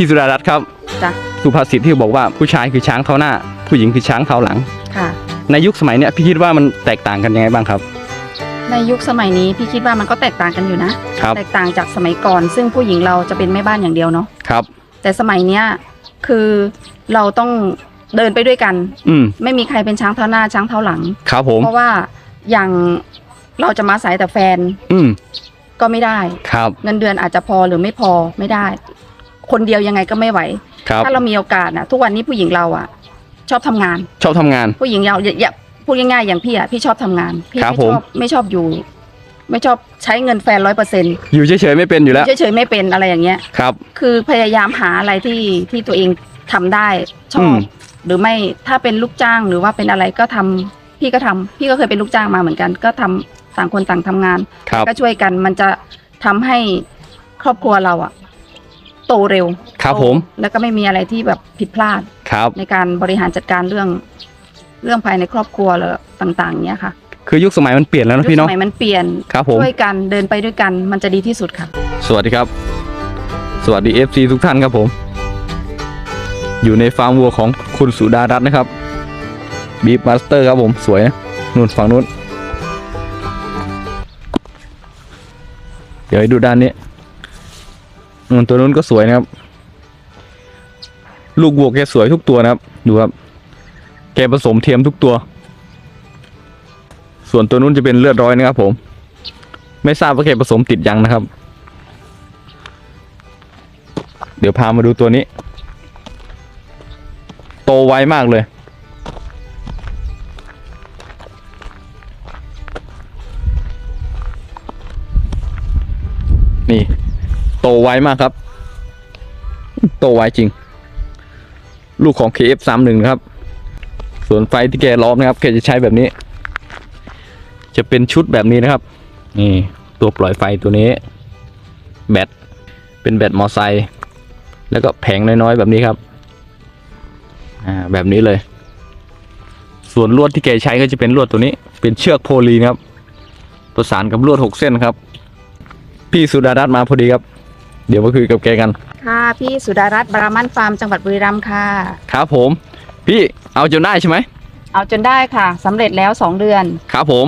พี่สุดารัตน์ครับ จ้ะสุภาษิตที่บอกว่าผู้ชายคือช้างเท้าหน้า ผู้หญิงคือช้างเท้าหลัง ค่ะ ในยุคสมัยเนี้ยพี่คิดว่ามันแตกต่างกันยังไงบ้างครับ ในยุคสมัยนี้พี่คิดว่ามันก็แตกต่างกันอยู่นะ ครับแตกต่างจากสมัยก่อน ซึ่งผู้หญิงเราจะเป็นแม่บ้านอย่างเดียวเนาะ ครับ แต่สมัยเนี้ยคือเราต้องเดินไปด้วยกัน อืมไม่มีใครเป็นช้างเท้าหน้าช้างเท้าหลัง ครับผม เพราะว่าอย่างเราจะมาสายแต่แฟนอืมก็ไม่ได้ ครับ เงินเดือนอาจจะพอหรือไม่พอไม่ได้ คนเดียวยังไงก็ไม่ไหว ครับ ถ้าเรามีโอกาสนะทุกวันนี้ผู้หญิงเราอะชอบทำงาน ชอบทำงาน ผู้หญิงเราอย่าอย่าพูดง่ายๆอย่างพี่อะพี่ชอบทำงานพี่ครับไม่ชผม อบไม่ชอบอยู่ ไม่ชอบใช้เงินแฟนร้อยเปอร์เซ็นต์อยู่เฉยๆไม่เป็นอยู่แล้ว เฉยๆไม่เป็นอะไรอย่างเงี้ย ครับ คือพยายามหาอะไรที่ที่ตัวเองทำได้ชออืบม หรือไม่ถ้าเป็นลูกจ้างหรือว่าเป็นอะไรก็ทำพี่ก็ทำพี่ก็เคยเป็นลูกจ้างมาเหมือนกัน ก็ทำต่างคนต่างทำงาน ครับ ก็ช่วยกันมันจะทำให้ครอบครัวเราอะ โตเร็วครับโตผม แล้วก็ไม่มีอะไรที่แบบผิดพลาดครับในการบริหารจัดการเรื่อง เรื่องภายในครอบครัวหรือต่างๆเนี้ยค่ะ คือยุคสมัยมันเปลี่ยนแล้วนะยุคพี่สเนาะมัยมันเปลี่ยนครับผมช่วยกันเดินไปด้วยกันมันจะดีที่สุดค่ะ สวัสดีครับ สวัสดี FC ทุกท่านครับผม อยู่ในฟาร์มวัวของคุณสุดารัตน์นะครับบีฟมาสเตอร์ครับผมสวยนะนู่นฝั่งนู้น เดี๋ยวให้ดูด้านนี้ นตัวนู้นก็สวยนะครับ ลูกวัวแกสวยทุกตัวนะครับ ดูครับ แกผสมเทียมทุกตัว ส่วนตัวนู้นจะเป็นเลือดร้อยนะครับ ผม ไม่ทราบว่าแกผสมติดยังนะครับ เดี๋ยวพามาดูตัวนี้ โตไวมากเลย โตไวมากครับ โตไวจริง ลูกของ KF31 นะครับ ส่วนไฟที่แกล้อมนะครับแกจะใช้แบบนี้ จะเป็นชุดแบบนี้นะครับ นี่ตัวปล่อยไฟตัวนี้ แบตเป็นแบตมอไซค์แล้วก็แผงน้อยๆแบบนี้ครับ อ่าแบบนี้เลย ส่วนลวดที่แกใช้ก็จะเป็นลวดตัวนี้ เป็นเชือกโพลีนะครับ ประสานกับลวดหกเส้นครับ พี่สุดารัตน์มาพอดีครับ เดี๋ยวมาคุยกับแกกัน ค่ะพี่สุดารัตน์บารามันฟาร์มจังหวัดบุรีรัมย์ค่ะ ครับผม พี่เอาจนได้ใช่ไหมเอาจนได้ค่ะสำเร็จแล้วสองเดือนครับผม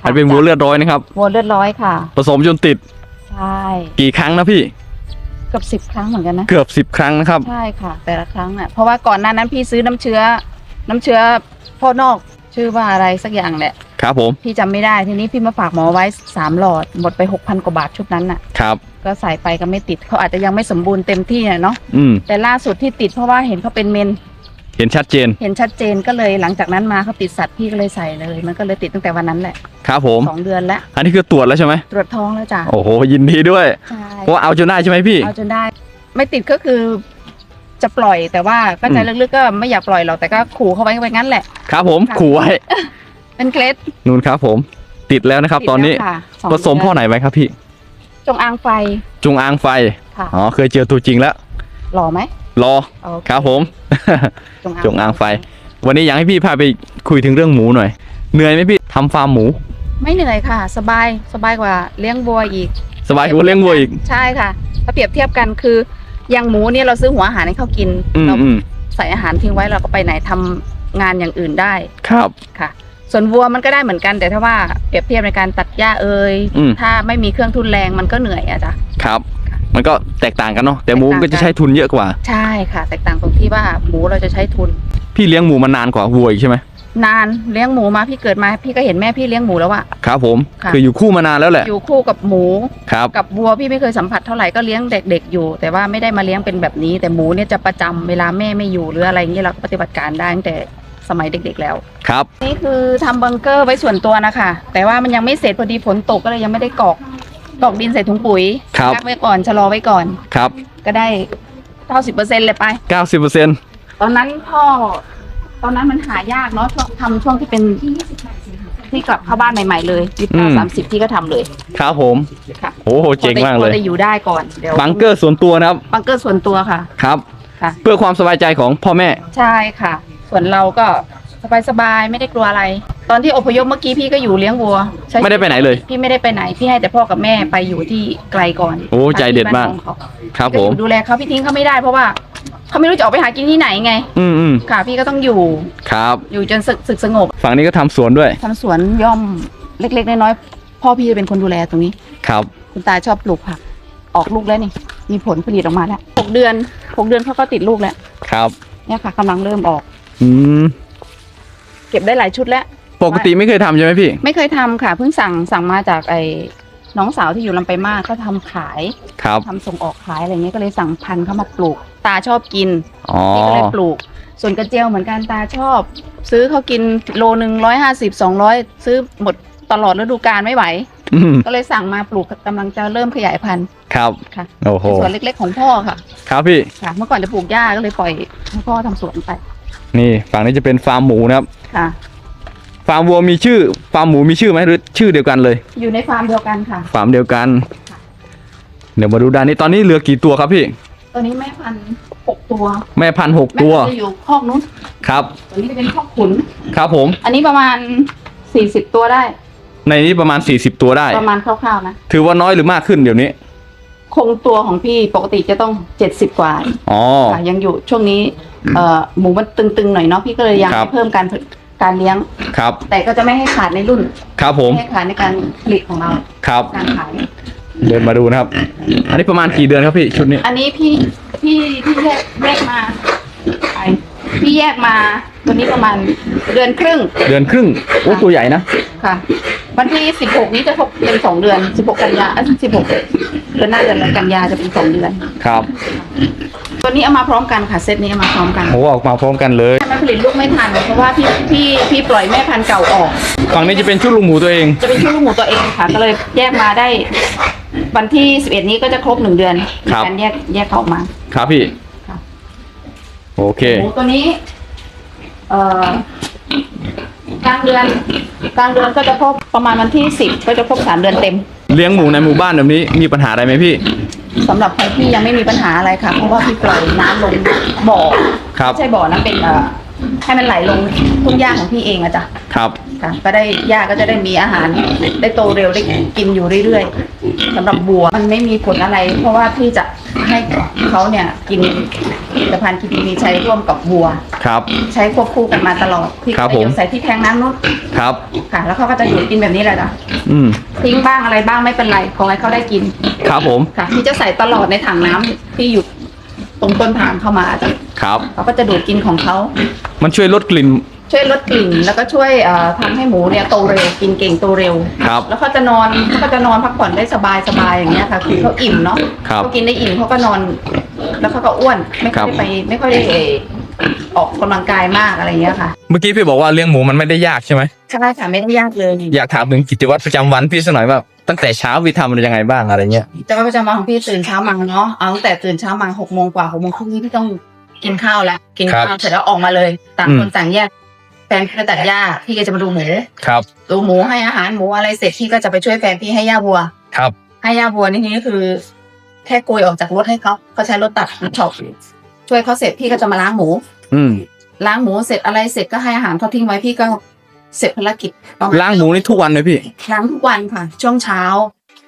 ค่ะมันเป็นวัวเลือดร้อยนะครับวัวเลือดร้อยค่ะ ผสมจนติดใช่กี่ครั้งนะพี่เกือบสิบ10ครั้งเหมือนกันนะ เกือบสิบครั้งนะครับ ใช่ค่ะ แต่ละครั้งอะเพราะว่าก่อนหน้านั้นพี่ซื้อน้ำเชื้อ น้ำเชื้อพ่อนอก ชื่อว่าอะไรสักอย่างแหละ ครับผม พี่จำไม่ได้ทีนี้พี่มาฝากหมอไว้สามหลอดหมดไปหกพันกว่าบาทชุดนั้นน่ะ ครับ ก็ใส่ไปก็ไม่ติดเขาอาจจะยังไม่สมบูรณ์เต็มที่น่ะเนาะอืม แต่ล่าสุดที่ติดเพราะว่าเห็นเขาเป็นเมน เห็นชัดเจน เห็นชัดเจนก็เลยหลังจากนั้นมาเขาติดสัตว์พี่ก็เลยใส่เลย มันก็เลยติดตั้งแต่วันนั้นแหละครับผม สองเดือนแล้ว อันนี้คือตรวจแล้วใช่ไหม ตรวจท้องแล้วจ้ะโอ้โห ยินดีด้วย ใช่เพราะว่าเอาจนได้ใช่ไหมพี่ เอาจนได้ ไม่ติดก็คือ จะปล่อยแต่ว่าก็ใจอืมลึกๆก็ไม่อยากปล่อยหรอกแต่ก็ขู่เขาไว้ไว้งั้นแหละ ครับผมค่ะ ขู่ไว้ เป็นเคล็ดนู่นครับผม ติดแล้วนะครับติดตอนนี้แล้วค่ะสงผสมเดืนพ่อไหนไว้ครับพี่ จงอางไฟจุงอางไฟ ค่ะอ๋อเคยเจอตัวจริงแล้ว หล่อไหมรอ โอเครับผมจงอางจงอางไฟ วันนี้อยากให้พี่พาไปคุยถึงเรื่องหมูหน่อย เหนื่อยไหมพี่ทำฟาร์มหมู ไม่เหนื่อยค่ะ สบายสบายกว่าเลี้ยงวัวอีก สบายกว่าเลี้ยงวัวอีก ใช่ค่ะ ถ้าเปรียบเทียบกันคือ อย่างหมูเนี่ยเราซื้อหัวอาหารให้เขากินอืมเราอืมใส่อาหารทิ้งไว้เราก็ไปไหนทำงานอย่างอื่นได้ครับ ค่ะ ส่วนวัวมันก็ได้เหมือนกัน แต่ถ้าว่าเปรียบเทียบในการตัดหญ้าเอ่ยอืม ถ้าไม่มีเครื่องทุนแรงมันก็เหนื่อยอะจ้ะ ครับ มันก็แตกต่างกันเนาะแต่หมูแตกต่างก็จะใช้ทุนเยอะกว่า ใช่ค่ะ แตกต่างตรงที่ว่าหมูเราจะใช้ทุน พี่เลี้ยงหมูมานานกว่าวัวอีกใช่ไหม นานเลี้ยงหมูมาพี่เกิดมาพี่ก็เห็นแม่พี่เลี้ยงหมูแล้วอะ ครับผมค่ะ คืออยู่คู่มานานแล้วแหละอยู่คู่กับหมูครับ กับวัวพี่ไม่เคยสัมผัสเท่าไหร่ก็เลี้ยงเด็กๆอยู่ แต่ว่าไม่ได้มาเลี้ยงเป็นแบบนี้แต่หมูเนี่ยจะประจำเวลาแม่ไม่อยู่หรืออะไรเงี้ยเราก็ปฏิบัติการได้ตั้งแต่สมัยเด็ก ๆ แล้ว ครับ นี่คือทำบังเกอร์ไว้ส่วนตัวนะคะ แต่ว่ามันยังไม่เสร็จพอดีฝนตกก็เลยยังไม่ได้กรอกกรอกดินใส่ถุงปุ๋ยครับ พักไว้ก่อนชะลอไว้ก่อน ครับก็ได้เก้าสิบเปอร์เซ็นต์เลยไปเก้าสิบเปอร์เซ็นต์ตอนนั้นพ่อ ตอนนั้นมันหายากเนาะช่วงทำช่วงที่เป็นที่กลับเข้าบ้านใหม่ๆเลยยี่สิบเก้าสามสิบที่ก็ทำเลยครับผมค่ะโอ้โหเจ๋งมากเลย พอได้อยู่ได้ก่อนเดี๋ยวบังเกอร์ส่วนตัวนะครับบังเกอร์ส่วนตัวค่ะ ครับ ค่ะ เพื่อความสบายใจของพ่อแม่ ใช่ค่ะ ส่วนเราก็สบายๆไม่ได้กลัวอะไร ตอนที่อพยพเมื่อกี้พี่ก็อยู่เลี้ยงวัวใช้ไม่ได้ไปไหนเลย พี่ไม่ได้ไปไหนพี่ให้แต่พ่อกับแม่ไปอยู่ที่ไกลก่อนโอ้ใจเด็ดมากที่บ้นของเข ครับก็ผอมยู่ดูแลเขาพี่ทิ้งเขาไม่ได้เพราะว่า เขาไม่รู้จะออกไปหากินที่ไหนไง อืมอืมค่ะ พี่ก็ต้องอยู่ ครับ อยู่จนสึกสึกสงบฝั่งนี้ก็ทำสวนด้วย ทำสวนย่อมเล็กๆน้อยๆพ่อพี่จะเป็นคนดูแลตรงนี้ ครับ คุณตาชอบปลูกผัก ออกลูกแล้วนี่ มีผลผลิตออกมาแล้วหกเดือนหกเดือนเขาก็ติดลูกแล้ว ครับ เนี่ยค่ะกำลังเริ่มออก อืม เก็บได้หลายชุดแล้ว ปกติไม่เคยทำใช่ไหมพี่ ไม่เคยทำค่ะ เพิ่งสั่งสั่งมาจากไอ้น้องสาวที่อยู่ลำไปางมากเขาทำขายครับ ทำส่งออกขายอะไรเงี้ยก็เลยสั่งพันธุ์เข้ามาปลูก ตาชอบกินอ๋อ พี่ก็เลยปลูก ส่วนกระเจียวเหมือนกันตาชอบ ซื้อเขากินโลหนึ่งร้อยห้าสิบสองร้อยซื้อหมดตลอดฤดูกาลไม่ไหว อืมก็เลยสั่งมาปลูกกำลังจะเริ่มขยายพันธุ์ครับ ค่ะโอ้โห เป็นสวนเล็ก ๆ ของพ่อค่ะครับพี่ ค่ะ เมื่อก่อนจะปลูกหญ้าก็เลยปล่อยให้พ่อทำสวนไปนี่ฝั่งนี้จะเป็นฟาร์มหมูนะครับ ค่ะ ฟาร์มวัวมีชื่อ ฟาร์มหมูมีชื่อไหมหรือชื่อเดียวกันเลย อยู่ในฟาร์มเดียวกันค่ะ ฟาร์มเดียวกันเดี๋ยวมาดูด้านนี้ ตอนนี้เหลือกี่ตัวครับพี่ ตัวนี้แม่พันธุ์หกตัวแม่พันธุ์หกแม่ตัว พันธุ์จะอยู่คอกนู้นครับ ตัวนี้จะเป็นคอกขุน ครับผม อันนี้ประมาณสี่สิบตัวได้ ในนี้ประมาณ 40 ตัวได้ ประมาณคร่าวๆนะ ถือว่าน้อยหรือมากขึ้นเดี๋ยวนี้ คงตัวของพี่ปกติจะต้องเจ็ดสิบกว่าอ๋อ ค่ะยังอยู่ช่วงนี้เอ่อหมูมันตึงๆหน่อยเนาะพี่ก็เลยยังครับให้เพิ่มการผลิตการเลี้ยง ครับ แต่ก็จะไม่ให้ขาดในรุ่นครับผม ไม่ให้ขาดในการผลิตของเราครับ การขาย เดินมาดูนะครับ อันนี้ประมาณกี่เดือนครับพี่ชุดนี้ อันนี้พี่พี่พี่แยกแยกมาไอพี่แยกมาตัวนี้ประมาณเดือนครึ่ง เดือนครึ่งโอ้ตัวใหญ่นะค่ะ วันที่สิบหกนี้จะครบเป็นสองเดือนสิบหกกันยาสิบหกเดือนหน้าเดือนกันยาจะเป็นสองเดือนครับ ตัวนี้เอามาพร้อมกันค่ะเซตนี้เอามาพร้อมกันโอ้ออกมาพร้อมกันเลยมันผลิตลูกไม่ทันเพราะว่าพี่พี่พี่ปล่อยแม่พันธุ์เก่าออก ฝั่งนี้จะเป็นชุดลูกหมูตัวเอง จะเป็นชื่อลูกหมูตัวเองค่ะ ก็เลยแยกมาได้ วันที่สิบเอ็ดนี้ก็จะครบหนึ่งเดือนในครับ การแยกแยกเขาออกมา ครับพี่ค่ะ โอเค หมูตัวนี้ เอ่อกลางเดือนกลางเดือนก็จะครบประมาณวันที่สิบก็จะครบสามเดือนเต็มเลี้ยงหมูในหมู่บ้านแบบนี้มีปัญหาอะไรไหมพี่สำหรับใครที่ยังไม่มีปัญหาอะไรค่ะ เพราะว่าพี่ปล่อยน้ำลงบ่อครับ ไม่ใช่บ่อนะเป็นเอ่อ ให้มันไหลลงทุ่งหญ้าของพี่เองอะจ้ะครับ ค่ะก็ได้หญ้าก็จะได้มีอาหาร ได้โตเร็วได้กินอยู่เรื่อยๆสำหรับวัวมันไม่มีผลอะไร เพราะว่าพี่จะให้เขาเนี่ยกินผลิตภัณฑ์กินมีใช้ร่วมกับวัว ครับ ใช้ควบคู่กันมาตลอดพี่ครับก็ผม โยนใส่ที่แทงน้ำนุชครับ ค่ะ แล้วเขาก็จะอยู่กินแบบนี้แหละจ้ะอืมทิ้งบ้างอะไรบ้างไม่เป็นไรขอให้เขาได้กิน ครับผมค่ะพี่จะใส่ตลอดในถังน้ำที่อยู่ตรงต้นทางเข้ามาจ้ะครับ เขาก็จะดูดกินของเขา มันช่วยลดกลิ่น ช่วยลดกลิ่นแล้วก็ช่วยเอ่อทำให้หมูเนี่ยโตเร็วกินเก่งโตเร็ว ครับ แล้วเขาจะนอนเขาก็จะนอนพักผ่อนได้สบายสบายอย่างเงี้ยค่ะคือเขาอิ่มเนาะครับเขากินได้อิ่มเขาก็นอน แล้วเขาก็อ้วนไม่ค่อยได้ไปไม่ค่อยได้ออกกำลังกายมากอะไรอย่างเงี้ยค่ะเมื่อกี้พี่บอกว่าเลี้ยงหมูมันไม่ได้ยากใช่ไหมใช่ค่ะไม่ได้ยากเลย อยากถามถึงกิจวัตรประจำวันพี่สักหน่อยว่าตั้งแต่เช้าพี่ทำอะไรยังไงบ้างอะไรเงี้ย จะว่าประจำวันของพี่ตื่นเช้ามาเนาะเอาตั้งแต่ตื่นเช้ามาหกโมงกว่าหกโมงครึ่งนี่พี่ต้อง กินข้าวแล้วกินข้าวเสร็จแล้วออกมาเลยต่างคนต่างแยกแฟนพี่ไปตัดหญ้าพี่ก็จะมาดูหมูครับดูหมูให้อาหารหมูอะไรเสร็จพี่ก็จะไปช่วยแฟนพี่ให้หญ้าวัว ครับ ให้หญ้าวัวนี่นี่ก็คือ แค่โกยออกจากรถให้เขาเขาใช้รถตัดเฉาช่วยเขาเสร็จพี่ก็จะมาล้างหมู อืมล้างหมูเสร็จอะไรเสร็จก็ให้อาหารเขาทิ้งไว้พี่ก็เสร็จภารกิจประมาณล้างหมูนี่ทุกวันเลยพี่ล้างทุกวันค่ะ ช่วงเช้า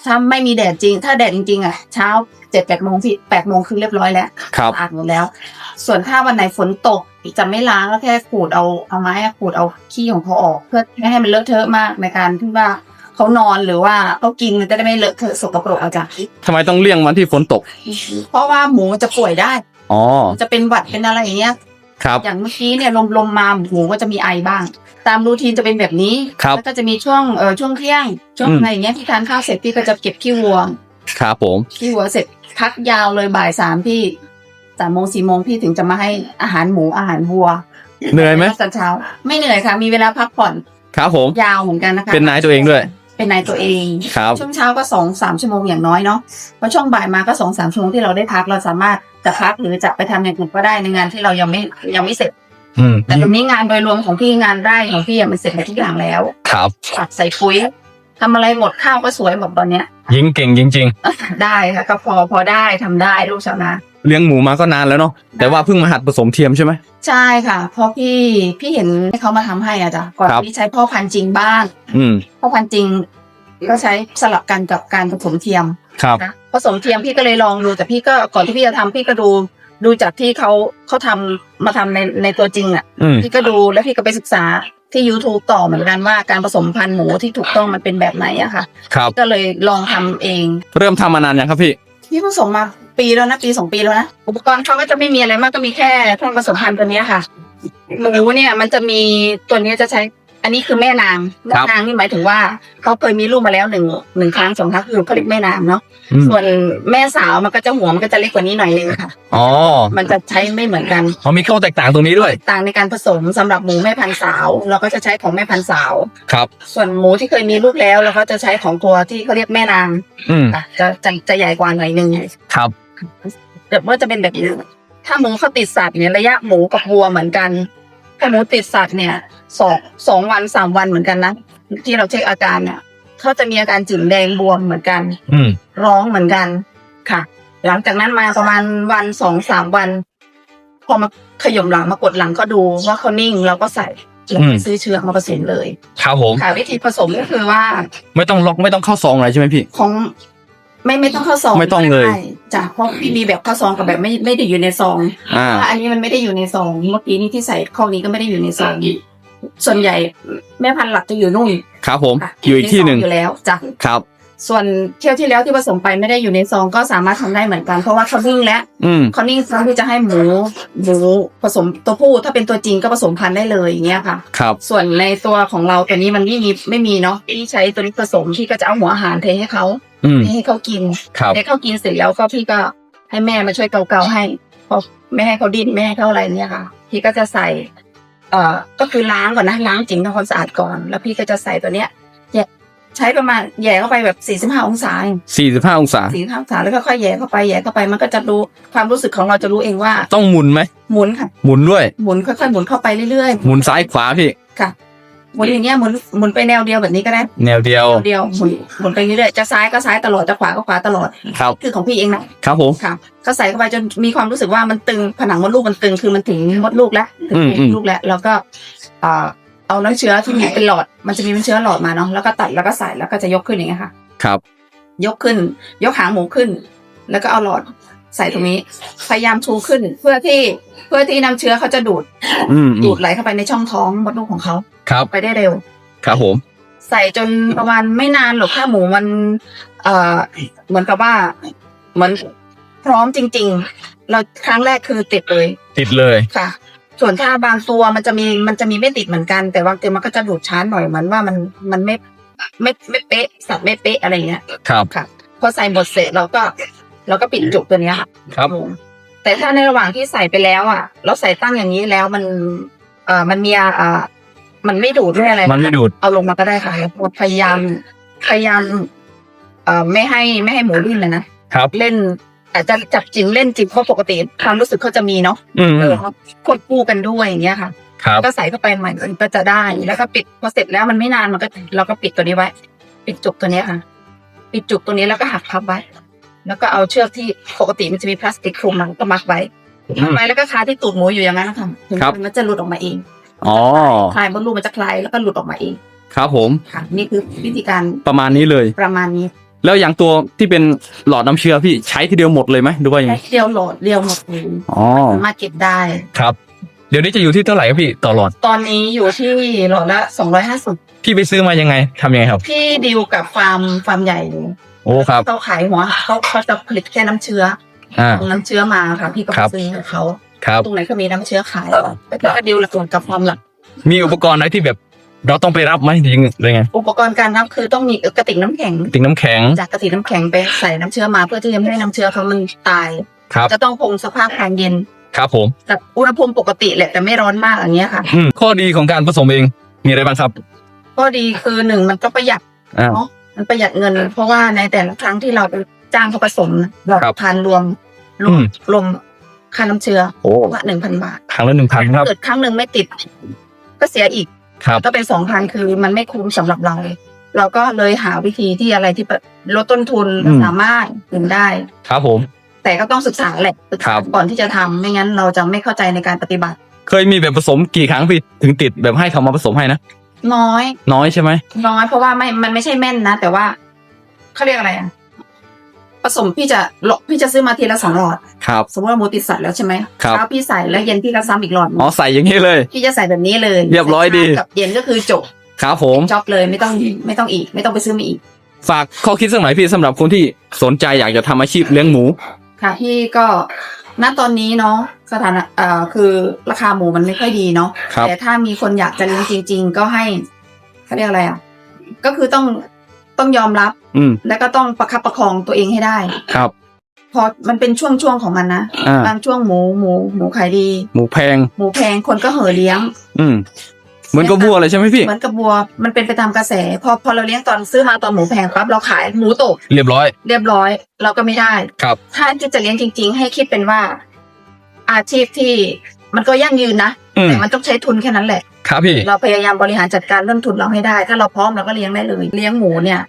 ถ้าไม่มีแดดจริง ถ้าแดดจริงๆอะเช้าเจ็ดแปดโมงพี่แปดโมงคือเรียบร้อยแล้วครับสะอาดหมดแล้ว ส่วนถ้าวันไหนฝนตกจะไม่ล้างก็แค่ขูดเอาเอาไม้อะขูดเอาขี้ของเขาออก เพื่อไม่ให้มันเลอะเทอะมากในการที่ว่าเขานอนหรือว่าเขากินมันจะได้ไม่เลอะเทอะสกปรกเอาจ้ะทำไมต้องเลี่ยงวันที่ฝนตก เพราะว่าหมูจะป่วยได้ อ๋อ จะเป็นหวัดเป็นอะไรอย่างเงี้ย ครับ อย่างเมื่อกี้เนี่ยลมลมมาหมูก็จะมีไอบ้าง ตามรูทีนจะเป็นแบบนี้ครับแล้วก็จะมีช่วงเออช่วงเที่ยงช่วงอืมอะไรอย่างเงี้ยที่ทานข้าวเสร็จพี่ก็จะเก็บขี้วัวครับผมขี้วัวเสร็จพักยาวเลยบ่ายสามพี่สามโมงสี่โมงพี่ถึงจะมาให้อาหารหมูอาหารวัวเหนื่อยไหมตอนเช้า ไม่เหนื่อยค่ะ มีเวลาพักผ่อนครับผมยาวเหมือนกันนะคะเป็นนายตัวเองด้วย เป็นนายตัวเองครับช่วงเช้าก็สองสามชั่วโมงอย่างน้อยเนาะพอช่วงบ่ายมาก็สองสามชั่วโมงที่เราได้พักเราสามารถ จะพักหรือจะไปทำอย่างอื่นก็ได้ในงานที่เรายังไม่ยังไม่เสร็จอืมแต่ตรงนี้งานโดยรวมของพี่งานไร่ของพี่อะมันเสร็จหมดทุกอย่างแล้ว ครับปักใส่ปุ๋ยทำอะไรหมดข้าวก็สวยหมดตอนเนี้ยยิงเก่งจริงได้ค่ะก็พอพอได้ทำได้ลูกชาวนาเลี้ยงหมูมาก็นานแล้วเนาะแต่ว่าเพิ่งมาหัดผสมเทียมใช่ไหมใช่ค่ะเพราะพี่พี่เห็นให้เขามาทำให้อะจ้ะก่อนครับพี่ใช้พ่อพันธุ์จริงบ้าง อืมพ่อพันธุ์จริง ก็ใช้สลับกันกับการผสมเทียมครับนะ ผสมเทียมพี่ก็เลยลองดู แต่พี่ก็ก่อนที่พี่จะทำพี่ก็ดูดูจากที่เขาเขาทำมาทำในในตัวจริงอะ อืม พี่ก็ดูแล้วพี่ก็ไปศึกษาที่ YouTube ต่อเหมือนกันว่าการผสมพันธุ์หมูที่ถูกต้องมันเป็นแบบไหนอะค่ะครับ ก็เลยลองทำเอง เริ่มทำมานานยังครับพี่ พี่ผสมมาปีแล้วนะปีสองปีแล้วนะอุปกรณ์เขาก็จะไม่มีอะไรมากก็มีแค่เครื่องผสมพันธุ์ตัวเนี้ยค่ะหมูเนี่ยมันจะมีตัวเนี้ยจะใช้ อันนี้คือแม่นางแม่ครับนางนี่หมายถึงว่าเขาเคยมีลูกมาแล้วหนึ่งหนึ่งครั้งสองครั้งคือเขาเรียกแม่นางเนาะอืมส่วนแม่สาวมันก็จะหัวมันก็จะเล็กกว่านี้หน่อยนึงค่ะ อ๋อมันจะใช้ไม่เหมือนกัน เขามีข้อแตกต่างตรงนี้ด้วยต่างในการผสมสำหรับหมูแม่พันธุ์สาว เราก็จะใช้ของแม่พันธุ์สาว ครับ ส่วนหมูที่เคยมีลูกแล้วเราก็จะใช้ของตัวที่เขาเรียกแม่นางอืมค่ะจะจะจะใหญ่กว่าหน่อยนึงครับเดี๋ยวว่าจะเป็นแบบนี้ถ้าหมูเขาติดสัตว์เนี่ยระยะหมูกับวัวเหมือนกัน ถ้าหมูติดสัตว์เนี่ยสองสองวันสามวันเหมือนกันนะที่เราเช็คอาการเนี่ยเขาจะมีอาการจุ่มแดงบวมเหมือนกัน อืมร้องเหมือนกันค่ะ หลังจากนั้นมาประมาณวันสองสามวัน พอมาขย่มหลังมากดหลังก็ดูว่าเขานิ่งเราก็ใส่แล้วก็ซื้อเชื้อมาผสมเลยครับผมค่ะวิธีผสมก็คือว่า ไม่ต้องล็อกไม่ต้องเข้าซองอะไรใช่ไหมพี่ ของ ไม่ไม่ต้องเข้าซองไม่ต้องเลยใช่จ้ะเพราะพี่มีแบบเข้าซองกับแบบไม่ไม่ได้อยู่ในซองอ่าถ้าอันนี้มันไม่ได้อยู่ในซองเมื่อกี้นี่ที่ใส่ข้อนี้ก็ไม่ได้อยู่ในซองส่วนใหญ่แม่พันธุ์หลักจะอยู่นู่นครับผมค่ะอยู่อีกที่หนึ่งใซอยู่แล้วจ้ะครับ ส่วนเที่ยวที่แล้วที่ผสมไปไม่ได้อยู่ในซองก็สามารถทำได้เหมือนกัน เพราะว่าเขานิ่งแล้วอืมเขานิ่งพร้อมที่จะให้หมูหมูผสมตัวผู้ถ้าเป็นตัวจริงก็ผสมพันธุ์ได้เลยอย่างเงี้ยค่ะ ครับ ส่วนในตัวของเราตัวนี้มันไม่มีไม่มีเนาะที่ใช้ตัวนี้ผสมพี่ก็จะเอาหัวอาหารเทให้เขา อืมเทให้เขากินครับเทเขากินเสร็จแล้วก็พี่ก็ให้แม่มาช่วยเกาๆให้พอไม่ให้เขาดิ้นไม่ให้เขาอะไรเนี่ยค่ะ พี่ก็จะใส่ เอ่อก็คือล้างก่อนนะล้างจริงทำความสะอาดก่อน แล้วพี่ก็จะใส่ตัวเนี้ยแย่ใช้ประมาณแหย่เข้าไปแบบสี่สิบห้าองศาสี่สิบห้าองศา สี่สิบห้าองศาแล้วก็ค่อยแหย่เข้าไปแหย่เข้าไปมันก็จะรู้ความรู้สึกของเราจะรู้เองว่าต้องหมุนไหมหมุนค่ะ หมุนด้วย หมุนค่อยๆหมุนเข้าไปเรื่อยหมุนซ้ายขวาพี่ๆ ค่ะ หมุนอย่างเงี้ยหมุนหมุนไปแนวเดียวแบบนี้ก็ได้แนวเดียวแนวเดียวหมุนหมุนไปเรื่อยๆจะซ้ายก็ซ้ายตลอดจะขวาก็ขวาตลอดครับ คือของพี่เองนะครับผม ค่ะก็ใส่เข้าไปจนมีความรู้สึกว่ามันตึงผนังมดลูกมันตึงคือมันถึงมดลูกแล้วถึงอืมมดลูกแล้วแล้วก็อ่าเอาน้ำเชื้อที่มีเป็นหลอด มันจะมีน้ำเชื้อหลอดมาเนาะแล้วก็ตัดแล้วก็ใส่แล้วก็จะยกขึ้นอย่างเงี้ยค่ะ ครับ ยกขึ้น ยกหางหมูขึ้น แล้วก็เอาหลอดใส่ตรงนี้ พยายามชูขึ้น เพื่อที่เพื่อที่น้ำเชื้อเขาจะดูดอืมอืดูมดไหลเข้าไปในช่องท้องมดลูกของเขา ครับไปได้เร็ว ครับผม ใส่จนประมาณไม่นานหรอกถ้าหมูมัน เอ่อเหมือนกับว่าเหมือนพร้อมจริง ๆ เราครั้งแรกคือติดเลยติดเลย ค่ะ ส่วนถ้าบางตัวมันจะมีมันจะมีไม่ติดเหมือนกัน แต่บางตัวมันก็จะดูดช้าหน่อยเหมือนว่ามันมันไม่ไม่ไม่เป๊ะสับไม่เป๊ะอะไรเงี้ยครับ ค่ะพอใส่หมดเสร็จเราก็เราก็ปิดจุกตัวเนี้ยค่ะครับแต่ถ้าในระหว่างที่ใส่ไปแล้วอะ เราใส่ตั้งอย่างนี้แล้วมัน เอ่อมันมีอ่า มันไม่ดูดไม่อะไระมันไม่ดูด เอาลงมาก็ได้ค่ะแล้วพยายามพยายาม เอ่อไม่ให้ไม่ให้หมูดิ้นเลยนะครับ เล่น อาจจะจับจิ๋มเล่นจิ๋มเพราะปกติความรู้สึกเขาจะมีเนาะอืมเออควบคู่กันด้วยอย่างเงี้ยค่ะ ครับ ก็ใส่เข้าไปใหม่มันก็จะได้ แล้วก็ปิดพอเสร็จแล้วมันไม่นานมันก็ เราก็ปิดตัวนี้ไว้ ปิดจุกตัวเนี้ยค่ะ ปิดจุกตัวนี้แล้วก็หักพับไว้ แล้วก็เอาเชือกที่ปกติมันจะมีพลาสติกคลุมมันก็มัดไว้อืมมัดไว้แล้วก็คาที่ตูดหมูอยู่อย่างนั้นนะคะถึงครับ มันจะหลุดออกมาเอง อ๋อ คลายมดลูกมันจะคลายแล้วก็หลุดออกมาเอง ครับผม ค่ะ นี่คือวิธีการประมาณนี้เลย ประมาณนี้แล้วอย่างตัวที่เป็นหลอดน้ำเชื้อพี่ใช้ทีเดียวหมดเลยไหมหรือว่ายังไงแค่เดียวโหลดเดียวหมดเลยอ๋อ สามารถเก็บได้ ครับ เดี๋ยวนี้จะอยู่ที่เท่าไหร่ครับพี่ต่อหลอด ตอนนี้อยู่ที่โหลดละสองร้อยห้าสิบพี่ไปซื้อมายังไงทำยังไงครับ พี่ดีลกับฟาร์มฟาร์มใหญ่เลยโอ้ครับ เขาขายหัวเขาเขาจะผลิตแค่น้ำเชื้ออ่า เอาน้ำเชื้อมาค่ะ พี่ก็คไปรับ ซื้อกับเขา ครับ ตรงไหนก็มีน้ำเชื้อขายแล้วก็ดีลหลักกับฟาร์มหลัก มีอุปกรณ์อะไรที่แบบเราต้องไปรับไหมจริงหรือไงอุปกรณ์การรับคือต้องมีกระติกน้ำแข็ง ติ่งน้ำแข็ง จากกระติกน้ำแข็งไปใส่น้ำเชื้อมาเพื่อที่จะไม่ให้น้ำเชื้อเขามันตาย ครับ จะต้องคงสภาพความเย็นครับผม กับอุณหภูมิปกติแหละแต่ไม่ร้อนมากอย่างเงี้ยค่ะ อืมข้อดีของการผสมเอง มีอะไรบ้างครับก็ดีคือหนึ่งมันก็ประหยัดอ่า เนาะมันประหยัดเงิน เพราะว่าในแต่ละครั้งที่เราไปจ้างเขาผสมนะเราครับทานรวมรวอืมมรวม ค่าน้ำเชื้อโอ้ว่าหนึ่งพันบาทครั้งละหนึ่งพันครับ เกิดครั้งหนึ่งไม่ติด ก็เสียอีกครับก็เป็นสองพันคือมันไม่คุ้มสำหรับเรา เราก็เลยหาวิธีที่อะไรที่แบบลดต้นทุนอืมสามารถถึงได้ ครับผม แต่ก็ต้องศึกษาแหละศึกครัษาบก่อนที่จะทำไม่งั้นเราจะไม่เข้าใจในการปฏิบัติ เคยมีแบบผสมกี่ครั้งพี่ถึงติดแบบให้เขามาผสมให้นะน้อย น้อยใช่ไหมน้อยเพราะว่าไม่มันไม่ใช่แม่นนะแต่ว่าเขาเรียกอะไรอะ ผสมพี่จะหลอกพี่จะซื้อมาทีละสองหลอด ครับ สมมติว่าหมูติดสัตว์แล้วใช่ไหมครับ เช้าพี่ใส่แล้วเย็นพี่ก็ซ้ำอีกหลอดหนึ่งอ๋อใส่อย่างนี้เลย พี่จะใส่แบบนี้เลยเรียบร้อยดี กับเย็นก็คือจบครับผมจ็อบเลยไม่ต้องไม่ต้องอีก ไม่ต้องไปซื้อมาอีก ฝากข้อคิดสักหน่อยพี่สำหรับคนที่สนใจอยากจะทำอาชีพเลี้ยงหมู ค่ะพี่ก็ณตอนนี้เนาะสถานะเอ่อคือราคาหมูมันไม่ค่อยดีเนาะครับ แต่ถ้ามีคนอยากจะเลี้ยงจริง ๆ ก็ให้เขาเรียกอะไรอะก็คือต้อง ต้องยอมรับ อืม แล้วก็ต้องประคับประคองตัวเองให้ได้ ครับ พอมันเป็นช่วงๆของมันนะอ่า บางช่วงหมูหมูหมูขายดี หมูแพง หมูแพงคนก็เห่อเลี้ยง อืม เหมือนกับวัวเลยใช่ไหมพี่ เหมือนกับบัวมันเป็นไปตามกระแส พอพอเราเลี้ยงตอนซื้อมาตอนหมูแพงปั๊บเราขายหมูตกเรียบร้อย เรียบร้อย เราก็ไม่ได้ ครับ ถ้าที่จะเลี้ยงจริง ๆ ให้คิดเป็นว่า อาชีพที่มันก็ยั่งยืนนะอืม แต่มันต้องใช้ทุนแค่นั้นแหละ ครับพี่ เราพยายามบริหารจัดการเรื่องทุนเราให้ได้ ถ้าเราพร้อมเราก็เลี้ยงได้เลย เลี้ยงหมูเนี่ย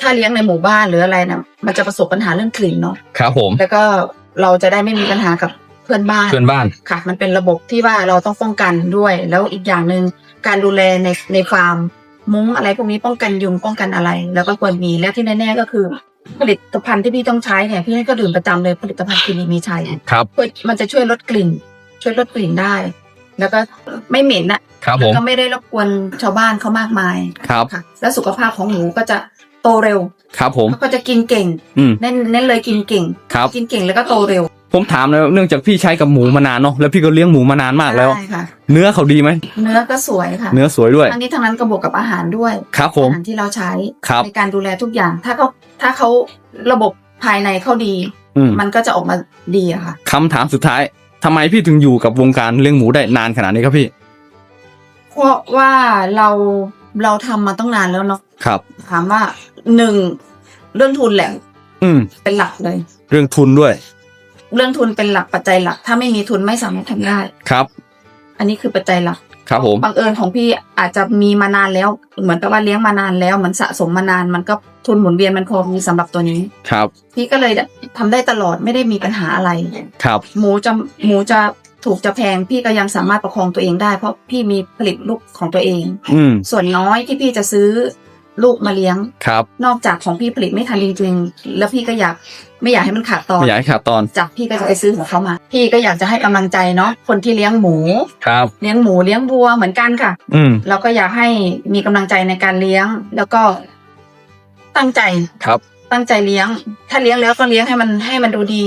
ถ้าเลี้ยงในหมู่บ้านหรืออะไรนะมันจะประสบปัญหาเรื่องกลิ่นเนาะครับผม แล้วก็เราจะได้ไม่มีปัญหากับเพื่อนบ้านเพื่อนบ้านค่ะ มันเป็นระบบที่ว่าเราต้องป้องกันด้วย แล้วอีกอย่างหนึ่งการดูแลในในฟาร์มมุ้งอะไรพวกนี้ป้องกันยุงป้องกันอะไร แล้วก็ควรมีและที่แน่ๆก็คือ ผลิตภัณฑ์ที่พี่ต้องใช้เนี่ยพี่ก็ดื่มประจำเลยผลิตภัณฑ์คลินิกมีชัยครับเพื่อมันจะช่วยลดกลิ่น ช่วยลดกลิ่นได้ แล้วก็ไม่เหม็นน่ะครับผแล้วมก็ไม่ได้รบกวนชาวบ้านเขามากมายครับ ค่ะ แล้วสุขภาพของหมูก็จะโตเร็วครับผมเขาก็จะกินเก่งอืม เน้นเน้นเลยกินเก่ง ครับ กินเก่งแล้วก็โตเร็วผมถามเลยเนื่องจากพี่ใช้กับหมูมานานเนาะ แล้วพี่ก็เลี้ยงหมูมานานมากแล้ว ใช่ค่ะ เนื้อเขาดีไหม เนื้อก็สวยค่ะเนื้อสวยด้วย ทั้งนี้ทั้งนั้นก็บวกกับอาหารด้วย ครับผม อาหารที่เราใช้ครับ ในการดูแลทุกอย่าง ถ้าเขาถ้าเขาระบบภายในเขาดี อืมมันก็จะออกมาดีอะค่ะ คำถามสุดท้าย ทำไมพี่ถึงอยู่กับวงการเลี้ยงหมูได้นานขนาดนี้ครับพี่ เพราะว่าเราเราทำมาตั้งนานแล้วเนาะครับ ถามว่าหนึ่งเรื่องทุนแหละอืม เป็นหลักเลย เรื่องทุนด้วยเรื่องทุนเป็นหลักปัจจัยหลัก ถ้าไม่มีทุนไม่สามารถทำได้ ครับ อันนี้คือปัจจัยหลัก ครับผมบังเอิญของพี่อาจจะมีมานานแล้ว เหมือนกับว่าเลี้ยงมานานแล้วเหมือนสะสมมานานมันก็ทุนหมุนเวียนมันพอมีสำหรับตัวนี้ ครับ พี่ก็เลยทำได้ตลอดไม่ได้มีปัญหาอะไรครับ หมูจะหมูจะถูกจะแพงพี่ก็ยังสามารถประคองตัวเองได้ เพราะพี่มีผลิตลูกของตัวเองอืมส่วนน้อยที่พี่จะซื้อ ลูกมาเลี้ยง ครับ นอกจากของพี่ผลิตไม่ทันจริงๆ แล้วพี่ก็อยากไม่อยากให้มันขาดตอนไม่อยากให้ขาดตอนจากพี่ก็จะไปซื้อของเขามา พี่ก็อยากจะให้กำลังใจเนาะคนที่เลี้ยงหมู ครับ เลี้ยงหมูเลี้ยงวัวเหมือนกันค่ะ อืมเราก็อยากให้มีกำลังใจในการเลี้ยง แล้วก็ตั้งใจครับ ตั้งใจเลี้ยง ถ้าเลี้ยงแล้วก็เลี้ยงให้มันให้มันดูดี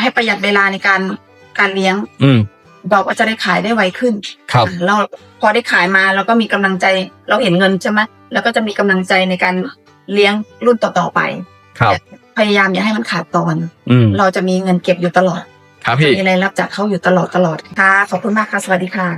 ให้ประหยัดเวลาในการการเลี้ยง อืม เราก็จะได้ขายได้ไวขึ้นครับอะเราพอได้ขายมาเราก็มีกำลังใจเราเห็นเงินใช่ไหมแล้วก็จะมีกำลังใจในการเลี้ยงรุ่นต่อๆไป ครับพยายามอย่าให้มันขาดตอนอืมเราจะมีเงินเก็บอยู่ตลอดครับพี่มีรายรับจากเขาอยู่ตลอดตลอดค่ะขอบคุณมากค่ะสวัสดีค่ะ